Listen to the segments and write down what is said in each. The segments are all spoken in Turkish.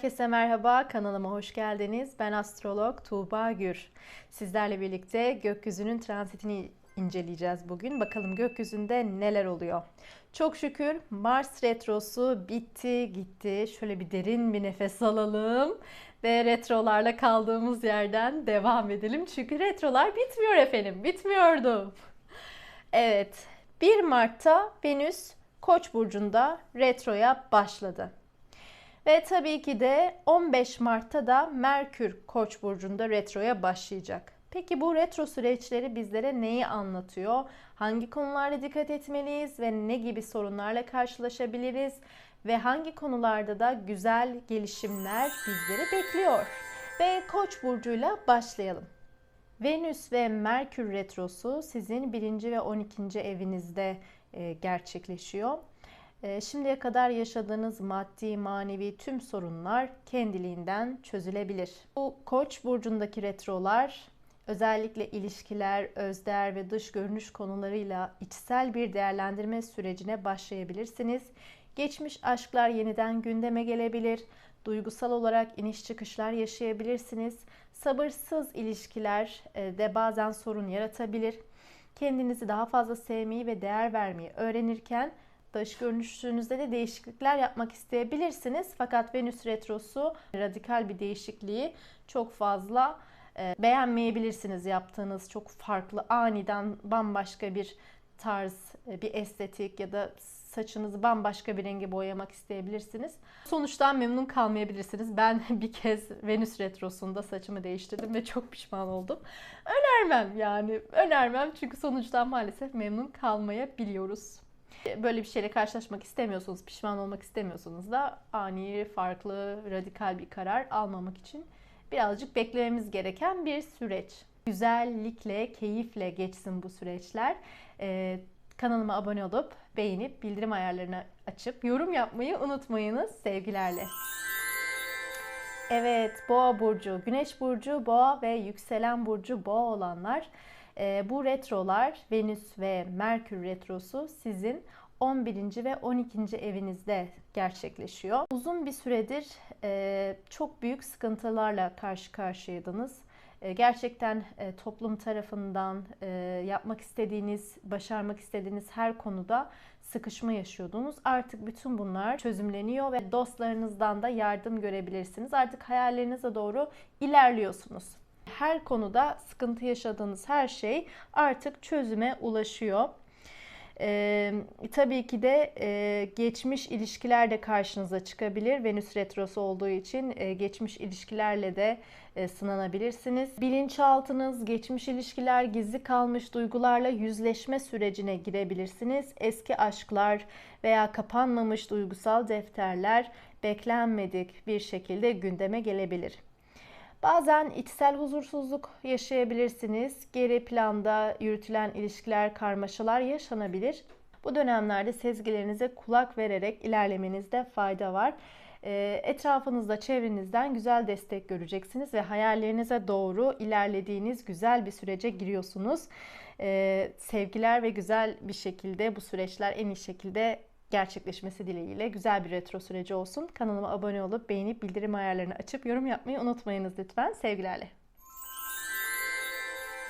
Herkese merhaba, kanalıma hoş geldiniz. Ben astrolog Tuğba Gür. Sizlerle birlikte gökyüzünün transitini inceleyeceğiz bugün. Bakalım gökyüzünde neler oluyor. Çok şükür Mars retrosu bitti, gitti. Şöyle bir derin bir nefes alalım ve retrolarla kaldığımız yerden devam edelim. Çünkü retrolar bitmiyor efendim, bitmiyordu. Evet, 1 Mart'ta Venüs Koç burcunda retroya başladı. Ve tabii ki de 15 Mart'ta da Merkür Koç burcunda retroya başlayacak. Peki bu retro süreçleri bizlere neyi anlatıyor? Hangi konularda dikkat etmeliyiz ve ne gibi sorunlarla karşılaşabiliriz? Ve hangi konularda da güzel gelişimler bizleri bekliyor? Ve Koç burcuyla başlayalım. Venüs ve Merkür retrosu sizin birinci ve 12. evinizde e, gerçekleşiyor. E, şimdiye kadar yaşadığınız maddi, manevi tüm sorunlar kendiliğinden çözülebilir. Bu Koç burcundaki retrolar özellikle ilişkiler, özdeğer ve dış görünüş konularıyla içsel bir değerlendirme sürecine başlayabilirsiniz. Geçmiş aşklar yeniden gündeme gelebilir. Duygusal olarak iniş çıkışlar yaşayabilirsiniz. Sabırsız ilişkiler e, de bazen sorun yaratabilir. Kendinizi daha fazla sevmeyi ve değer vermeyi öğrenirken dış görünüşünüzde de değişiklikler yapmak isteyebilirsiniz. Fakat Venüs retrosu radikal bir değişikliği çok fazla e, beğenmeyebilirsiniz. Yaptığınız çok farklı, aniden bambaşka bir tarz, e, bir estetik ya da saçınızı bambaşka bir renge boyamak isteyebilirsiniz. Sonuçtan memnun kalmayabilirsiniz. Ben bir kez Venüs retrosunda saçımı değiştirdim ve çok pişman oldum. Önermem yani. Önermem çünkü sonuçtan maalesef memnun kalmayabiliyoruz. Böyle bir şeyle karşılaşmak istemiyorsunuz, pişman olmak istemiyorsunuz da ani, farklı, radikal bir karar almamak için birazcık beklememiz gereken bir süreç. Güzellikle, keyifle geçsin bu süreçler. Ee, kanalıma abone olup, beğenip, bildirim ayarlarını açıp yorum yapmayı unutmayınız sevgilerle. Evet, Boğa burcu, Güneş burcu, Boğa ve yükselen burcu Boğa olanlar bu retrolar Venüs ve Merkür retrosu sizin 11. ve 12. evinizde gerçekleşiyor. Uzun bir süredir e, çok büyük sıkıntılarla karşı karşıyaydınız. E, gerçekten e, toplum tarafından yapmak istediğiniz, başarmak istediğiniz her konuda sıkışma yaşıyordunuz. Artık bütün bunlar çözümleniyor ve dostlarınızdan da yardım görebilirsiniz. Artık hayallerinize doğru ilerliyorsunuz her konuda sıkıntı yaşadığınız her şey artık çözüme ulaşıyor. Ee, tabii ki de e, geçmiş ilişkiler de karşınıza çıkabilir. Venüs retrosu olduğu için e, geçmiş ilişkilerle de e, sınanabilirsiniz. Bilinçaltınız, geçmiş ilişkiler, gizli kalmış duygularla yüzleşme sürecine girebilirsiniz. Eski aşklar veya kapanmamış duygusal defterler beklenmedik bir şekilde gündeme gelebilir. Bazen içsel huzursuzluk yaşayabilirsiniz. Geri planda yürütülen ilişkiler, karmaşalar yaşanabilir. Bu dönemlerde sezgilerinize kulak vererek ilerlemenizde fayda var. Ee, etrafınızda, çevrenizden güzel destek göreceksiniz ve hayallerinize doğru ilerlediğiniz güzel bir sürece giriyorsunuz. Ee, sevgiler ve güzel bir şekilde bu süreçler en iyi şekilde gerçekleşmesi dileğiyle güzel bir retro süreci olsun. Kanalıma abone olup beğenip bildirim ayarlarını açıp yorum yapmayı unutmayınız lütfen. Sevgilerle.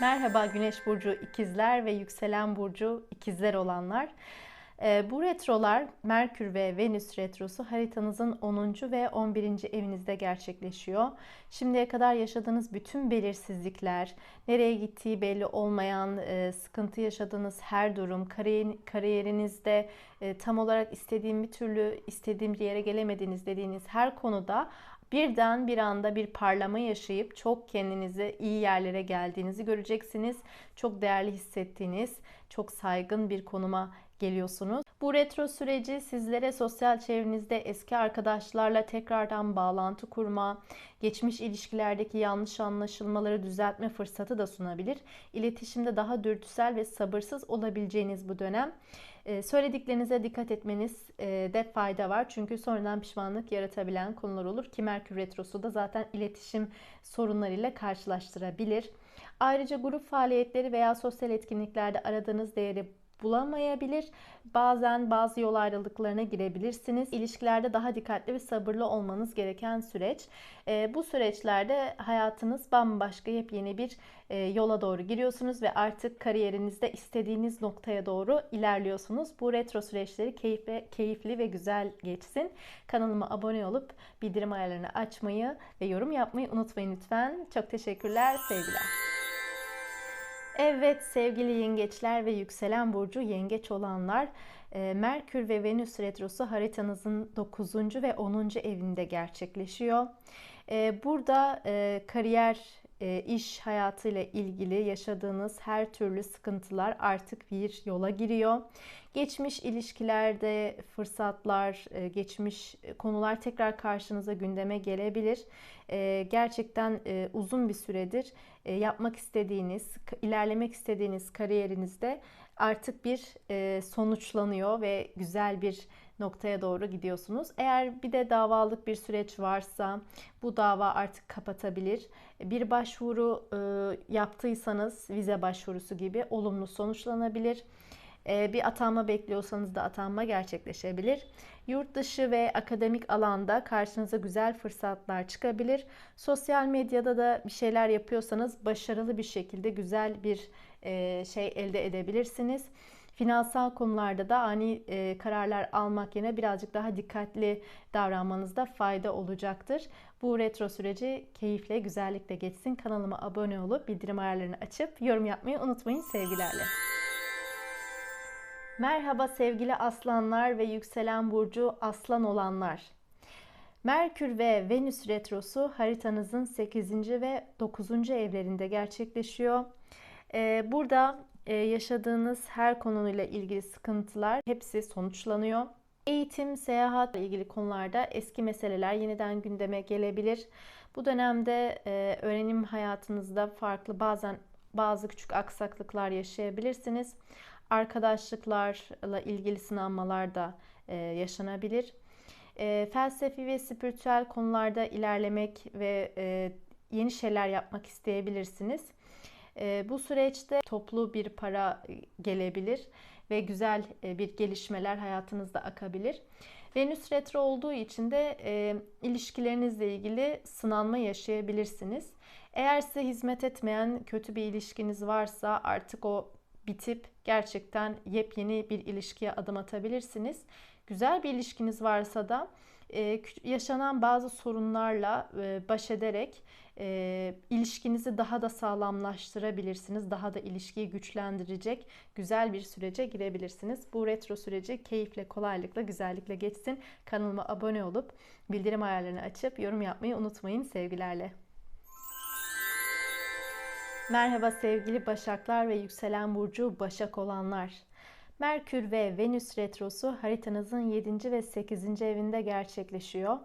Merhaba Güneş burcu ikizler ve yükselen burcu ikizler olanlar. Ee, bu retrolar Merkür ve Venüs retrosu haritanızın 10. ve 11. evinizde gerçekleşiyor. Şimdiye kadar yaşadığınız bütün belirsizlikler, nereye gittiği belli olmayan, e, sıkıntı yaşadığınız her durum, kariyerinizde e, tam olarak istediğim bir türlü istediğim bir yere gelemediniz dediğiniz her konuda birden bir anda bir parlama yaşayıp çok kendinizi iyi yerlere geldiğinizi göreceksiniz. Çok değerli hissettiğiniz, çok saygın bir konuma geliyorsunuz. Bu retro süreci sizlere sosyal çevrenizde eski arkadaşlarla tekrardan bağlantı kurma, geçmiş ilişkilerdeki yanlış anlaşılmaları düzeltme fırsatı da sunabilir. İletişimde daha dürtüsel ve sabırsız olabileceğiniz bu dönem. Ee, söylediklerinize dikkat etmeniz e, de fayda var. Çünkü sonradan pişmanlık yaratabilen konular olur ki Merkür Retrosu da zaten iletişim sorunlarıyla karşılaştırabilir. Ayrıca grup faaliyetleri veya sosyal etkinliklerde aradığınız değeri bulamayabilir. Bazen bazı yol ayrılıklarına girebilirsiniz. İlişkilerde daha dikkatli ve sabırlı olmanız gereken süreç. E, bu süreçlerde hayatınız bambaşka yepyeni bir e, yola doğru giriyorsunuz ve artık kariyerinizde istediğiniz noktaya doğru ilerliyorsunuz. Bu retro süreçleri keyifli, keyifli ve güzel geçsin. Kanalıma abone olup bildirim ayarlarını açmayı ve yorum yapmayı unutmayın lütfen. Çok teşekkürler, sevgiler. Evet sevgili yengeçler ve yükselen burcu yengeç olanlar e, Merkür ve Venüs retrosu haritanızın 9. ve 10. evinde gerçekleşiyor. E, burada e, kariyer, iş hayatıyla ilgili yaşadığınız her türlü sıkıntılar artık bir yola giriyor. Geçmiş ilişkilerde fırsatlar, geçmiş konular tekrar karşınıza gündeme gelebilir. Gerçekten uzun bir süredir yapmak istediğiniz, ilerlemek istediğiniz kariyerinizde artık bir sonuçlanıyor ve güzel bir noktaya doğru gidiyorsunuz. Eğer bir de davalık bir süreç varsa bu dava artık kapatabilir. Bir başvuru yaptıysanız vize başvurusu gibi olumlu sonuçlanabilir. Ee, bir atanma bekliyorsanız da atanma gerçekleşebilir. Yurt dışı ve akademik alanda karşınıza güzel fırsatlar çıkabilir. Sosyal medyada da bir şeyler yapıyorsanız başarılı bir şekilde güzel bir e, şey elde edebilirsiniz. Finansal konularda da ani e, kararlar almak yerine birazcık daha dikkatli davranmanızda fayda olacaktır. Bu retro süreci keyifle, güzellikle geçsin. Kanalıma abone olup bildirim ayarlarını açıp yorum yapmayı unutmayın sevgilerle. Merhaba sevgili aslanlar ve yükselen burcu aslan olanlar. Merkür ve Venüs retrosu haritanızın 8. ve 9. evlerinde gerçekleşiyor. Ee, burada e, yaşadığınız her konuyla ilgili sıkıntılar hepsi sonuçlanıyor. Eğitim, seyahat ile ilgili konularda eski meseleler yeniden gündeme gelebilir. Bu dönemde e, öğrenim hayatınızda farklı bazen bazı küçük aksaklıklar yaşayabilirsiniz arkadaşlıklarla ilgili sınanmalar da e, yaşanabilir. E, felsefi ve spiritüel konularda ilerlemek ve yeni şeyler yapmak isteyebilirsiniz. E, bu süreçte toplu bir para gelebilir ve güzel e, bir gelişmeler hayatınızda akabilir. Venüs retro olduğu için de e, ilişkilerinizle ilgili sınanma yaşayabilirsiniz. Eğer size hizmet etmeyen kötü bir ilişkiniz varsa artık o bitip gerçekten yepyeni bir ilişkiye adım atabilirsiniz. Güzel bir ilişkiniz varsa da e, yaşanan bazı sorunlarla e, baş ederek e, ilişkinizi daha da sağlamlaştırabilirsiniz. Daha da ilişkiyi güçlendirecek güzel bir sürece girebilirsiniz. Bu retro süreci keyifle, kolaylıkla, güzellikle geçsin. Kanalıma abone olup bildirim ayarlarını açıp yorum yapmayı unutmayın sevgilerle. Merhaba sevgili Başaklar ve yükselen burcu Başak olanlar. Merkür ve Venüs retrosu haritanızın 7. ve 8. evinde gerçekleşiyor.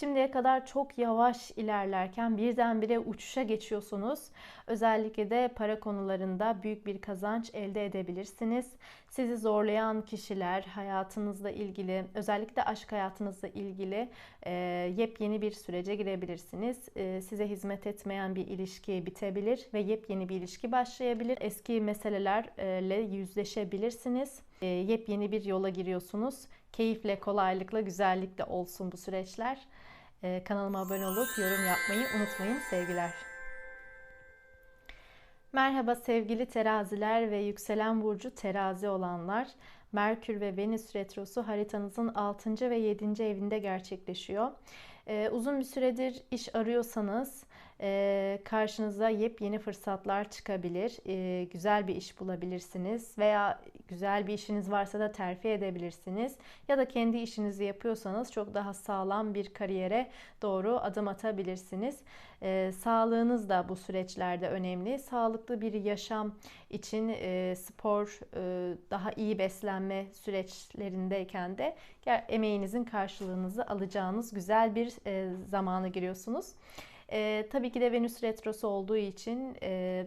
Şimdiye kadar çok yavaş ilerlerken birdenbire uçuşa geçiyorsunuz. Özellikle de para konularında büyük bir kazanç elde edebilirsiniz. Sizi zorlayan kişiler, hayatınızla ilgili, özellikle aşk hayatınızla ilgili e, yepyeni bir sürece girebilirsiniz. E, size hizmet etmeyen bir ilişki bitebilir ve yepyeni bir ilişki başlayabilir. Eski meselelerle yüzleşebilirsiniz. E, yepyeni bir yola giriyorsunuz. Keyifle, kolaylıkla, güzellikle olsun bu süreçler. E, kanalıma abone olup yorum yapmayı unutmayın. Sevgiler. Merhaba sevgili teraziler ve yükselen burcu terazi olanlar. Merkür ve Venüs retrosu haritanızın 6. ve 7. evinde gerçekleşiyor. Ee, uzun bir süredir iş arıyorsanız karşınıza yepyeni fırsatlar çıkabilir. Güzel bir iş bulabilirsiniz veya güzel bir işiniz varsa da terfi edebilirsiniz. Ya da kendi işinizi yapıyorsanız çok daha sağlam bir kariyere doğru adım atabilirsiniz. Sağlığınız da bu süreçlerde önemli. Sağlıklı bir yaşam için spor, daha iyi beslenme süreçlerindeyken de emeğinizin karşılığınızı alacağınız güzel bir e, zamana giriyorsunuz. E, tabii ki de Venüs retrosu olduğu için e,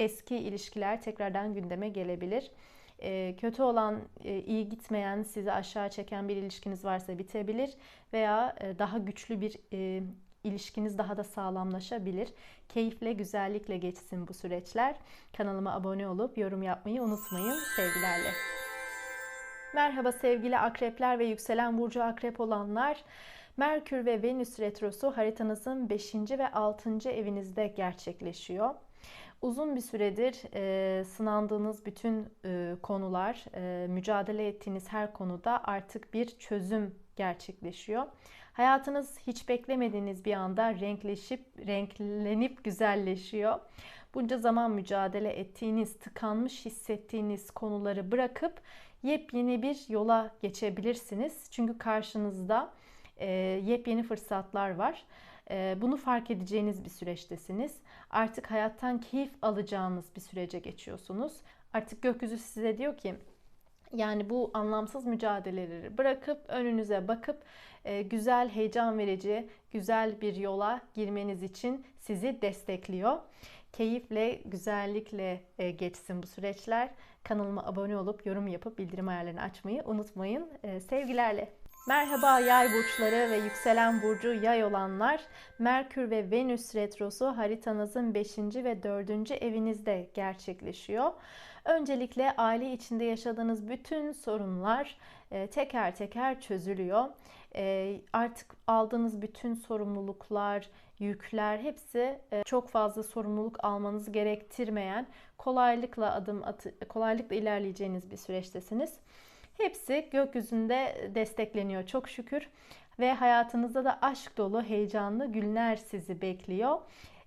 eski ilişkiler tekrardan gündeme gelebilir. E, kötü olan, e, iyi gitmeyen, sizi aşağı çeken bir ilişkiniz varsa bitebilir veya e, daha güçlü bir e, ilişkiniz daha da sağlamlaşabilir. Keyifle, güzellikle geçsin bu süreçler. Kanalıma abone olup yorum yapmayı unutmayın. Sevgilerle. Merhaba sevgili akrepler ve yükselen burcu akrep olanlar. Merkür ve Venüs retrosu haritanızın 5. ve 6. evinizde gerçekleşiyor. Uzun bir süredir e, sınandığınız bütün e, konular, e, mücadele ettiğiniz her konuda artık bir çözüm gerçekleşiyor. Hayatınız hiç beklemediğiniz bir anda renkleşip, renklenip güzelleşiyor. Bunca zaman mücadele ettiğiniz, tıkanmış hissettiğiniz konuları bırakıp yepyeni bir yola geçebilirsiniz. Çünkü karşınızda yepyeni fırsatlar var. E, bunu fark edeceğiniz bir süreçtesiniz. Artık hayattan keyif alacağınız bir sürece geçiyorsunuz. Artık gökyüzü size diyor ki yani bu anlamsız mücadeleleri bırakıp önünüze bakıp e, güzel, heyecan verici, güzel bir yola girmeniz için sizi destekliyor. Keyifle, güzellikle e, geçsin bu süreçler. Kanalıma abone olup yorum yapıp bildirim ayarlarını açmayı unutmayın. E, sevgilerle. Merhaba yay burçları ve yükselen burcu yay olanlar. Merkür ve Venüs retrosu haritanızın 5. ve 4. evinizde gerçekleşiyor. Öncelikle aile içinde yaşadığınız bütün sorunlar e, teker teker çözülüyor. E, artık aldığınız bütün sorumluluklar, yükler hepsi e, çok fazla sorumluluk almanızı gerektirmeyen kolaylıkla adım atı, kolaylıkla ilerleyeceğiniz bir süreçtesiniz. Hepsi gökyüzünde destekleniyor çok şükür ve hayatınızda da aşk dolu, heyecanlı günler sizi bekliyor.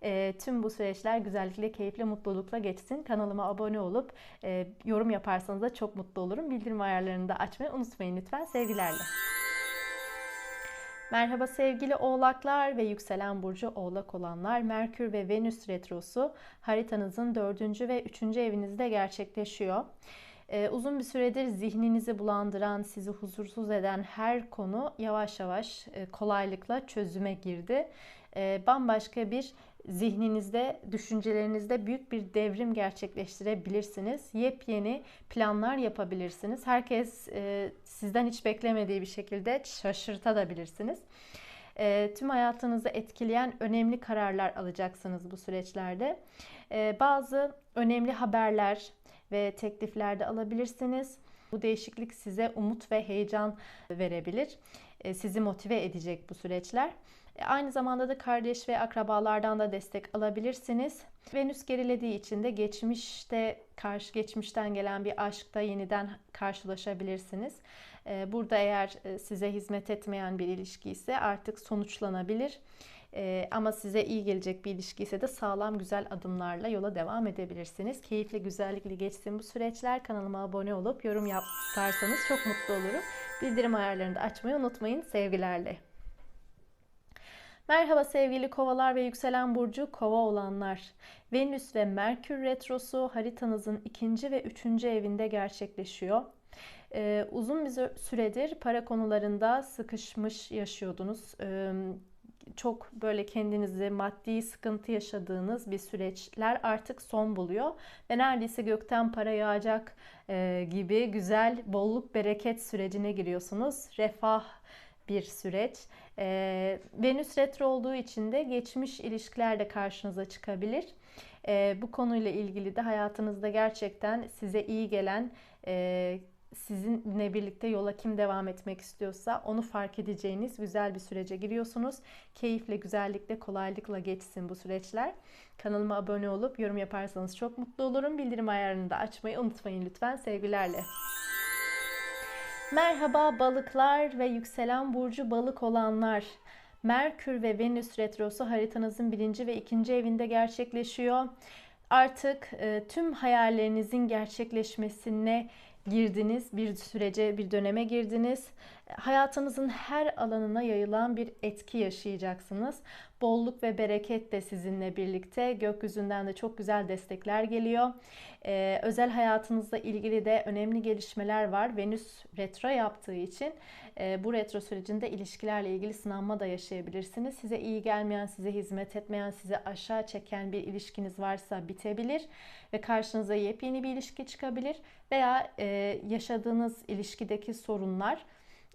E, tüm bu süreçler güzellikle, keyifle, mutlulukla geçsin. Kanalıma abone olup e, yorum yaparsanız da çok mutlu olurum. Bildirim ayarlarını da açmayı unutmayın lütfen. Sevgilerle. Merhaba sevgili oğlaklar ve yükselen burcu oğlak olanlar. Merkür ve Venüs retrosu haritanızın 4. ve 3. evinizde gerçekleşiyor. Ee, uzun bir süredir zihninizi bulandıran, sizi huzursuz eden her konu yavaş yavaş e, kolaylıkla çözüme girdi. E, bambaşka bir zihninizde, düşüncelerinizde büyük bir devrim gerçekleştirebilirsiniz. Yepyeni planlar yapabilirsiniz. Herkes e, sizden hiç beklemediği bir şekilde şaşırtabilirsiniz. E, tüm hayatınızı etkileyen önemli kararlar alacaksınız bu süreçlerde. E, bazı önemli haberler ve teklifler de alabilirsiniz. Bu değişiklik size umut ve heyecan verebilir. E, sizi motive edecek bu süreçler. E, aynı zamanda da kardeş ve akrabalardan da destek alabilirsiniz. Venüs gerilediği için de geçmişte karşı geçmişten gelen bir aşkta yeniden karşılaşabilirsiniz. E, burada eğer size hizmet etmeyen bir ilişki ise artık sonuçlanabilir. Ama size iyi gelecek bir ilişki ise de sağlam güzel adımlarla yola devam edebilirsiniz. Keyifli, güzellikle geçsin bu süreçler. Kanalıma abone olup yorum yaparsanız çok mutlu olurum. Bildirim ayarlarını da açmayı unutmayın. Sevgilerle. Merhaba sevgili kovalar ve yükselen burcu kova olanlar. Venüs ve Merkür retrosu haritanızın ikinci ve üçüncü evinde gerçekleşiyor. Ee, uzun bir süredir para konularında sıkışmış yaşıyordunuz. Ee, çok böyle kendinizi maddi sıkıntı yaşadığınız bir süreçler artık son buluyor ve neredeyse gökten para yağacak e, gibi güzel bolluk bereket sürecine giriyorsunuz. Refah bir süreç. E, Venüs retro olduğu için de geçmiş ilişkiler de karşınıza çıkabilir. E, bu konuyla ilgili de hayatınızda gerçekten size iyi gelen e, sizinle birlikte yola kim devam etmek istiyorsa onu fark edeceğiniz güzel bir sürece giriyorsunuz. Keyifle, güzellikle, kolaylıkla geçsin bu süreçler. Kanalıma abone olup yorum yaparsanız çok mutlu olurum. Bildirim ayarını da açmayı unutmayın lütfen. Sevgilerle. Merhaba balıklar ve yükselen burcu balık olanlar. Merkür ve Venüs retrosu haritanızın birinci ve ikinci evinde gerçekleşiyor. Artık e, tüm hayallerinizin gerçekleşmesine girdiniz, bir sürece, bir döneme girdiniz. Hayatınızın her alanına yayılan bir etki yaşayacaksınız. Bolluk ve bereket de sizinle birlikte. Gökyüzünden de çok güzel destekler geliyor. Ee, özel hayatınızla ilgili de önemli gelişmeler var. Venüs retro yaptığı için e, bu retro sürecinde ilişkilerle ilgili sınanma da yaşayabilirsiniz. Size iyi gelmeyen, size hizmet etmeyen, size aşağı çeken bir ilişkiniz varsa bitebilir ve karşınıza yepyeni bir ilişki çıkabilir veya e, yaşadığınız ilişkideki sorunlar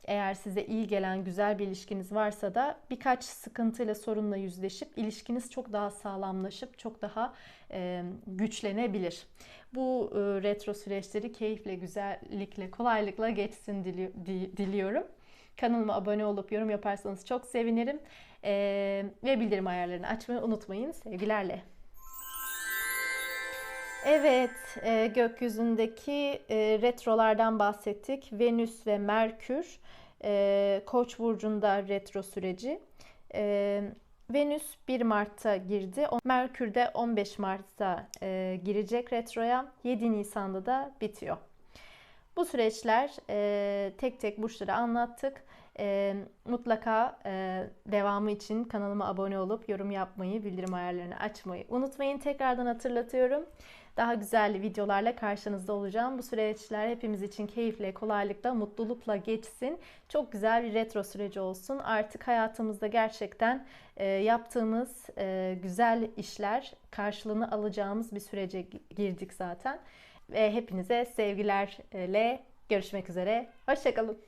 Eğer size iyi gelen güzel bir ilişkiniz varsa da birkaç sıkıntıyla sorunla yüzleşip ilişkiniz çok daha sağlamlaşıp çok daha e, güçlenebilir. Bu e, retro süreçleri keyifle, güzellikle, kolaylıkla geçsin dili, di, diliyorum. Kanalıma abone olup yorum yaparsanız çok sevinirim. E, ve bildirim ayarlarını açmayı unutmayın. Sevgilerle. Evet, e, gökyüzündeki e, retrolardan bahsettik. Venüs ve Merkür, e, Koç burcunda retro süreci. E, Venüs 1 Mart'ta girdi. Merkür de 15 Mart'ta e, girecek retroya. 7 Nisan'da da bitiyor. Bu süreçler e, tek tek burçları anlattık. E, mutlaka e, devamı için kanalıma abone olup yorum yapmayı, bildirim ayarlarını açmayı unutmayın. Tekrardan hatırlatıyorum. Daha güzel videolarla karşınızda olacağım. Bu süreçler hepimiz için keyifle, kolaylıkla, mutlulukla geçsin. Çok güzel bir retro süreci olsun. Artık hayatımızda gerçekten e, yaptığımız e, güzel işler karşılığını alacağımız bir sürece girdik zaten. Ve hepinize sevgilerle görüşmek üzere. Hoşçakalın.